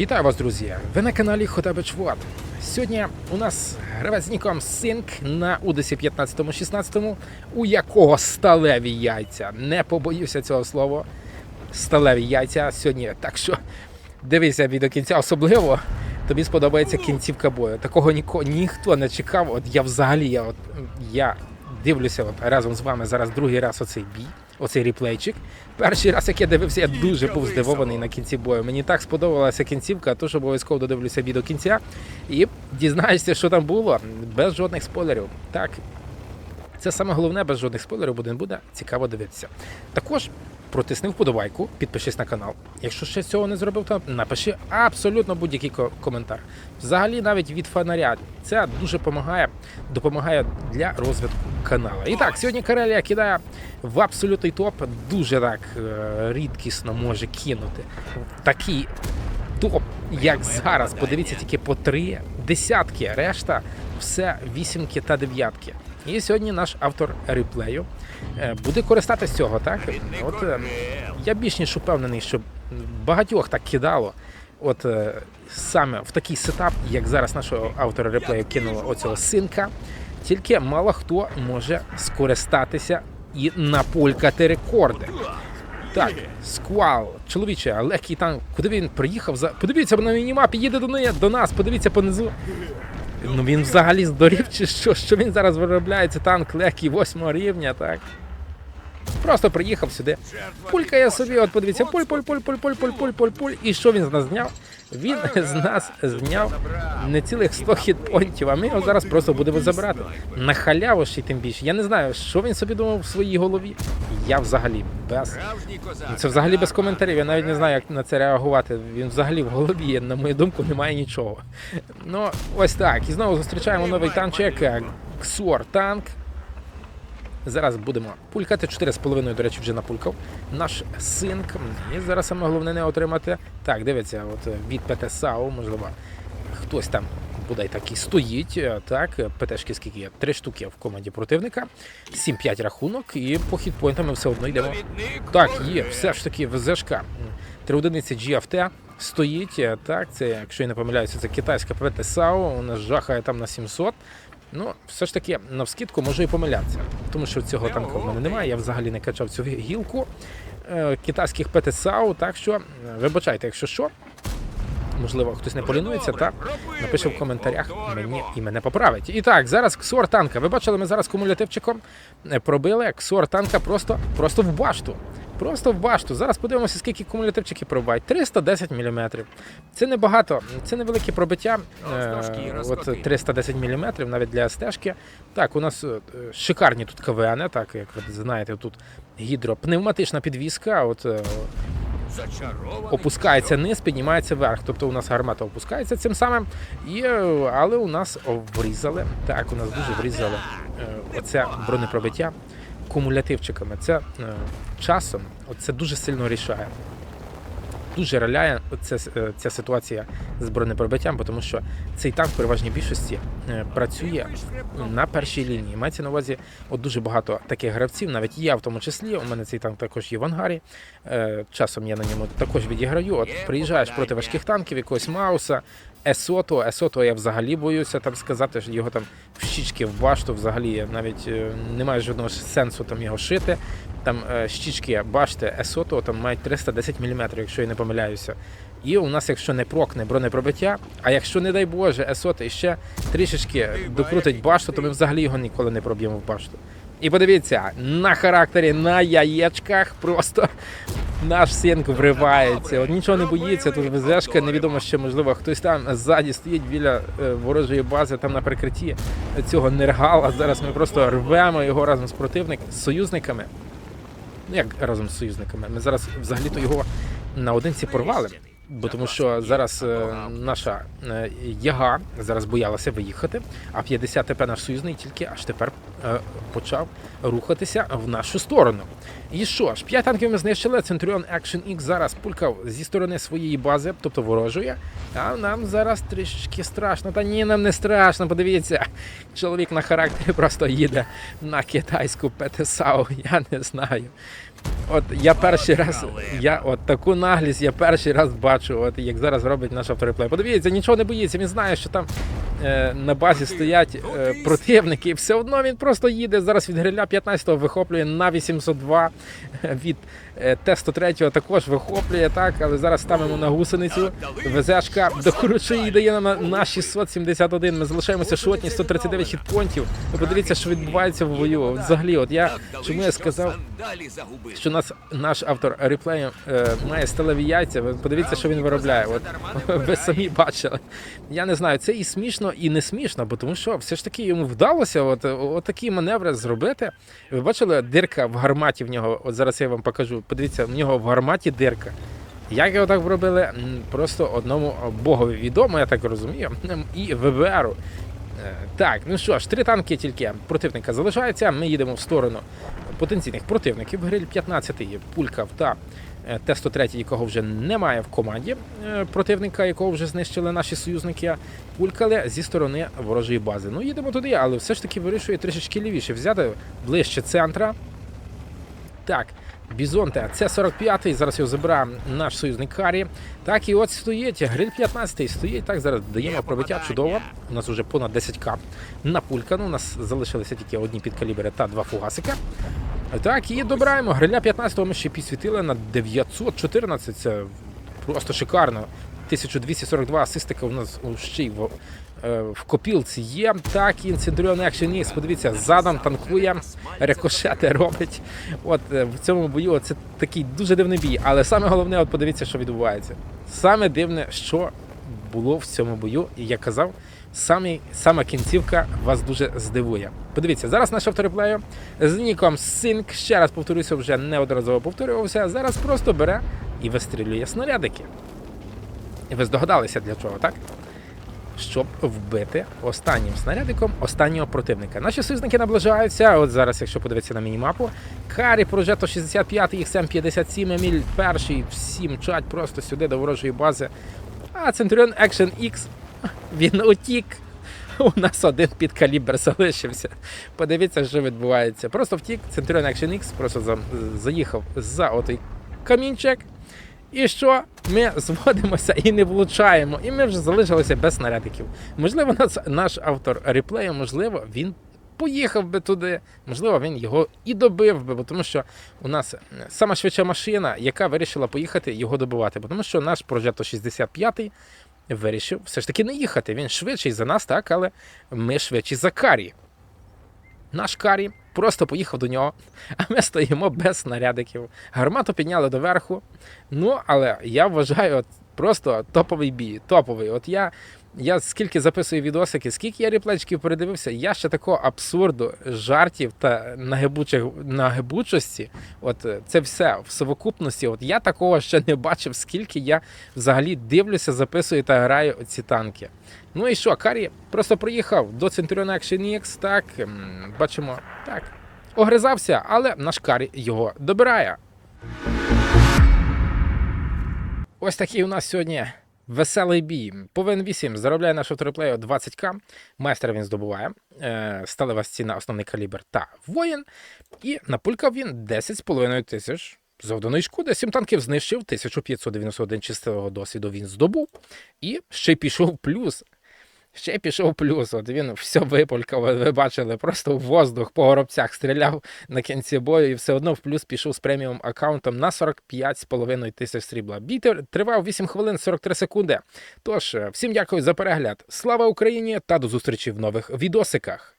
Вітаю вас, друзі! Ви на каналі Хотабич Вод. Сьогодні у нас гравець ніком Синк на Удесі 15-16, у якого сталеві яйця. Не побоюся цього слова. Сталеві яйця сьогодні. Так що дивися відео кінця, особливо тобі сподобається кінцівка бою. Такого ніко, ніхто не чекав. От я взагалі я, от, я дивлюся разом з вами зараз другий раз оцей бій, оцей реплейчик. Перший раз, як я дивився, я дуже був здивований на кінці бою. Мені так сподобалася кінцівка, тож обов'язково додивлюся відео кінця і дізнаєшся, що там було, без жодних спойлерів. Так, це саме головне, без жодних спойлерів буде, буде цікаво дивитися. Також протисни вподобайку, підпишись на канал. Якщо ще цього не зробив, то напиши абсолютно будь-який ко- коментар. Взагалі, навіть від фонаря. Це дуже допомагає, допомагає для розвитку каналу. І так, сьогодні Карелія кидає в абсолютний топ. Дуже так е, рідкісно може кинути. Такий топ, як зараз. Подивіться тільки по три десятки. Решта все вісімки та дев'ятки. І сьогодні наш автор реплею е, буде користатися цього, так? От е, я більш ніж упевнений, що багатьох так кидало. От е, саме в такий сетап, як зараз нашого автора реплею кинуло оцього синка, тільки мало хто може скористатися і напулькати рекорди. Так, сквал, чоловіче, а легкий танк. Куди він приїхав? За... Подивіться на мінімапі, їде до неї, до нас, подивіться понизу. Ну він взагалі здорів чи що? Що він зараз виробляє? Це танк легкий восьмого рівня, так? Просто приїхав сюди. Пулькає собі, от подивіться, пуль, пуль, пуль, пуль, пуль, пуль, пуль, пуль, пуль. І що він з нас зняв? Він з нас зняв не цілих 100 хітпонтів, а ми його зараз просто будемо забирати. На халяву ще й тим більше. Я не знаю, що він собі думав в своїй голові. Я взагалі без. Це взагалі без коментарів. Я навіть не знаю, як на це реагувати. Він взагалі в голові, на мою думку, немає нічого. Ну, ось так. І знову зустрічаємо новий танчик. Ксор танк. Зараз будемо пулькати 4,5, до речі, вже напулькав. Наш синк. І зараз саме головне не отримати. Так, дивіться, от від ПТ САУ, можливо, хтось там бодай так і стоїть. Так, ПТшки скільки є? Три штуки в команді противника. 7-5 рахунок, і по хітпойнтам ми все одно йдемо. Так, є, все ж таки ВЗшка. Три одиниці GFT стоїть. Так, це, якщо я не помиляюся, це китайська ПТ САУ, нас жахає там на 700. Ну, все ж таки, навскидку можу і помилятися, тому що цього танка в мене немає. Я взагалі не качав цю гілку е, китайських ПТСАУ, так що е, вибачайте, якщо що. Можливо, хтось не полінується, та напише в коментарях мені і мене поправить. І так, зараз ксор танка. Ви бачили, ми зараз кумулятивчиком е, пробили ксор танка просто, просто в башту. Просто в башту. Зараз подивимося, скільки кумулятивчики пробивають. 310 мм. Це небагато, це невелике пробиття. Е, от 310 мм навіть для стежки. Так, у нас е, шикарні тут КВН, так як ви знаєте, тут гідропневматична підвіска. От е, опускається низ, піднімається вверх. Тобто у нас гармата опускається цим самим, і, е, але у нас врізали. Так, у нас дуже врізали оце бронепробиття кумулятивчиками. Це е, часом це дуже сильно рішає. Дуже реляє ця, ця ситуація з бронепробиттям, тому що цей танк в переважній більшості е, працює на першій лінії. Мається на увазі от дуже багато таких гравців, навіть я в тому числі. У мене цей танк також є в ангарі. Е, Часом я на ньому також відіграю. От приїжджаєш проти важких танків, якогось Мауса, Есото. Есото я взагалі боюся там сказати, що його там в щічки в башту взагалі навіть е, немає жодного сенсу там його шити. Там е, щічки, бачите, Есото там мають 310 мм, якщо я не помиляюся. І у нас, якщо не прокне бронепробиття, а якщо, не дай Боже, Есото іще трішечки докрутить башту, то ми взагалі його ніколи не проб'ємо в башту. І подивіться, на характері, на яєчках просто наш синк вривається. От нічого не боїться, тут ВЗшка, невідомо ще, можливо, хтось там ззаді стоїть біля е, ворожої бази, там на прикритті цього нергала. Зараз ми просто рвемо його разом з противник з союзниками. Ну як разом з союзниками? Ми зараз взагалі-то його наодинці порвали. Бо тому що зараз е, наша е, яга зараз боялася виїхати, а 50 ТП наш союзний тільки аж тепер е, почав рухатися в нашу сторону. І що ж, 5 танків ми знищили. Центуріон Action X зараз пулькав зі сторони своєї бази, тобто ворожої. А нам зараз трішки страшно. Та ні, нам не страшно. Подивіться, чоловік на характері просто їде на китайську ПТСАУ. Я не знаю. От я перший раз, я от таку наглість я перший раз бачу, от як зараз робить наш автореплей. Подивіться, нічого не боїться. Він знає, що там е, на базі стоять е, противники. і Все одно він просто їде. Зараз від гриля 15-го вихоплює на 802 від е, Т-103 також вихоплює так, але зараз ставимо на гусеницю. ВЗшка докручує і дає нам на 671. Ми залишаємося шотні 139 хітпонтів. Подивіться, що відбувається в бою. Взагалі, от я чому я сказав, що нас наш автор реплею е, має сталеві яйця. Подивіться, що він виробляє. От ви самі бачили. Я не знаю, це і смішно, і не смішно, бо тому що все ж таки йому вдалося от, от маневри зробити. Ви бачили дирка в гарматі в нього. От зараз я вам покажу. Подивіться, в нього в гарматі дирка. Як його так зробили, просто одному богові відомо, я так розумію, і ВБРу. Е, Так, ну що ж, три танки тільки противника залишаються. Ми їдемо в сторону потенційних противників. Гриль 15 пулькав та е, Т-103, якого вже немає в команді е, противника, якого вже знищили наші союзники, пулькали зі сторони ворожої бази. Ну, їдемо туди, але все ж таки вирішує трішечки лівіше взяти ближче центра. Так, Бізонте, це 45-й, зараз його забирає наш союзник Карі. Так, і от стоїть, гриль 15-й стоїть. Так, зараз даємо пробиття чудово. У нас вже понад 10к напулькано. У нас залишилися тільки одні підкалібри та два фугасика. Так, і добираємо. Гриля 15-го ми ще підсвітили на 914. Це просто шикарно. 1242 асистика у нас ще й в, е, копілці є. Так, і Centurion Action X, подивіться, задом танкує, рикошети робить. От е, в цьому бою це такий дуже дивний бій. Але саме головне, от подивіться, що відбувається. Саме дивне, що було в цьому бою, і я казав, самі, сама кінцівка вас дуже здивує. Подивіться, зараз наш автореплею з ніком Sync, ще раз повторюся, вже неодноразово повторювався. Зараз просто бере і вистрілює снарядики. І ви здогадалися для чого, так? Щоб вбити останнім снарядиком останнього противника. Наші союзники наближаються. От зараз, якщо подивитися на мінімапу, Карі Прожето 65, XM 57, Еміль перший, всі мчать просто сюди до ворожої бази. А Centurion Action X, він утік. У нас один підкалібр залишився. Подивіться, що відбувається. Просто втік Centurion Action X, просто заїхав за отой камінчик. І що? Ми зводимося і не влучаємо, і ми вже залишилися без снарядиків. Можливо, нас, наш автор реплею, можливо, він поїхав би туди, можливо, він його і добив би, бо тому що у нас сама швидша машина, яка вирішила поїхати його добивати. Бо Тому що наш Progetto 65 вирішив все ж таки не їхати. Він швидший за нас, так, але ми швидші за Карі. Наш Карі просто поїхав до нього, а ми стоїмо без снарядиків. Гармату підняли доверху. Ну, але я вважаю, от просто топовий бій. Топовий. От я, я скільки записую відосики, скільки я реплечків передивився, я ще такого абсурду, жартів та нагибучих, нагибучості, от е, це все в совокупності. От я такого ще не бачив, скільки я взагалі дивлюся, записую та граю ці танки. Ну і що, Карі просто приїхав до Centurion Action X, так, бачимо, так, огризався, але наш Карі його добирає. Ось такий у нас сьогодні веселий бій. Повен 8 заробляє наш триплею 20к. Майстер він здобуває. Е, сталева стіна, основний калібр та воїн. І напулькав він 10,5 тисяч. Завданої шкоди, 7 танків знищив, 1591 чистого досвіду він здобув. І ще й пішов плюс. Ще пішов плюс. От він все випулькав, ви бачили, просто в воздух по горобцях стріляв на кінці бою і все одно в плюс пішов з преміум аккаунтом на 45,5 тисяч срібла. Бій тривав 8 хвилин 43 секунди. Тож, е, всім дякую за перегляд. Слава Україні та до зустрічі в нових відосиках.